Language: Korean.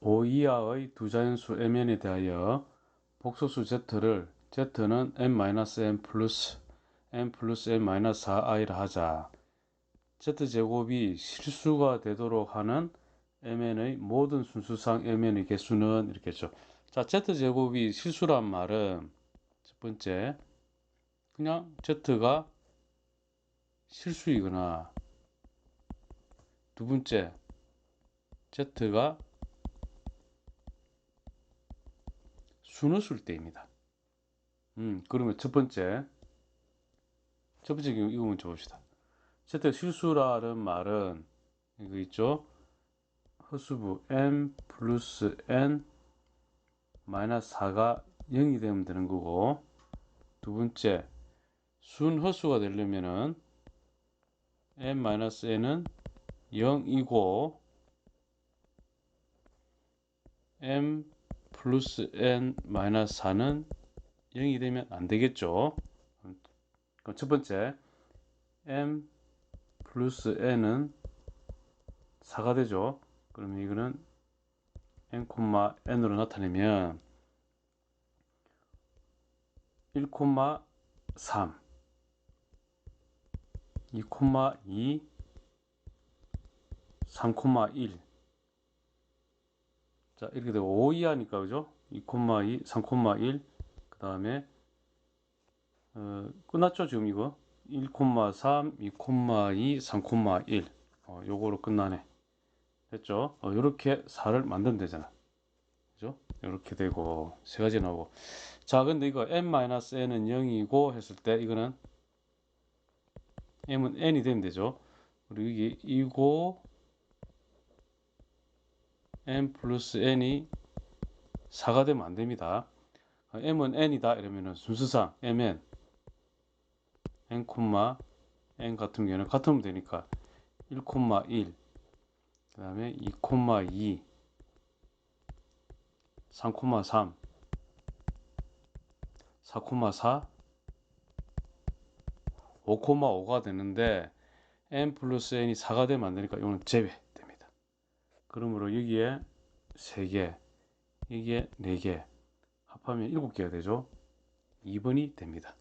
5 이하의 두 자연수 mn에 대하여 복소수 z를 z는 n-n 플러스 n 플러스 n-4i라 하자. z제곱이 실수가 되도록 하는 mn의 모든 순수상 mn의 개수는 이렇게 했죠. 자, z제곱이 실수란 말은 첫 번째 그냥 z가 실수이거나 두 번째 z가 수넣을 때입니다. 음, 그러면 첫 번째 첫 번째 이거 먼저 봅시다. z 실수라는 말은 이거 있죠? 허수부 n 플러스 n 마이너스 4가 0이 되면 되는 거고 두 번째 순허수가 되려면은 n-n은 0이고 m 플러스 n 마이너스 4는 0이 되면 안 되겠죠. 그럼 첫 번째 m 플러스 n은 4가 되죠. 그러면 이거는 n, n으로 나타내면 1,3 2,2 3,1 자, 이렇게 되고 5 이하니까 그죠? 2,2, 3,1. 그 다음에 어, 끝났죠, 지금 이거? 1,3, 2,2, 3,1. 어, 요거로 끝나네. 됐죠? 어, 요렇게 4를 만들면 되잖아. 그죠? 요렇게 되고 세 가지 나오고. 자, 근데 이거 n-n은 0이고 했을 때 이거는 m은 n이 되면 되죠. 그리고 이게 이고 n 플러스 n이 4가 되면 안 됩니다. m은 n이다 이러면은 순수상 mn n, n 같은 경우는 같으면 되니까 1,1 그 다음에 2,2 3,3 4,4 5,5가 되는데 n 플러스 n이 4가 되면 안 되니까 이거는 제외됩니다. 그러므로 여기에 3개, 여기에 4개 합하면 7개가 되죠. 2번이 됩니다.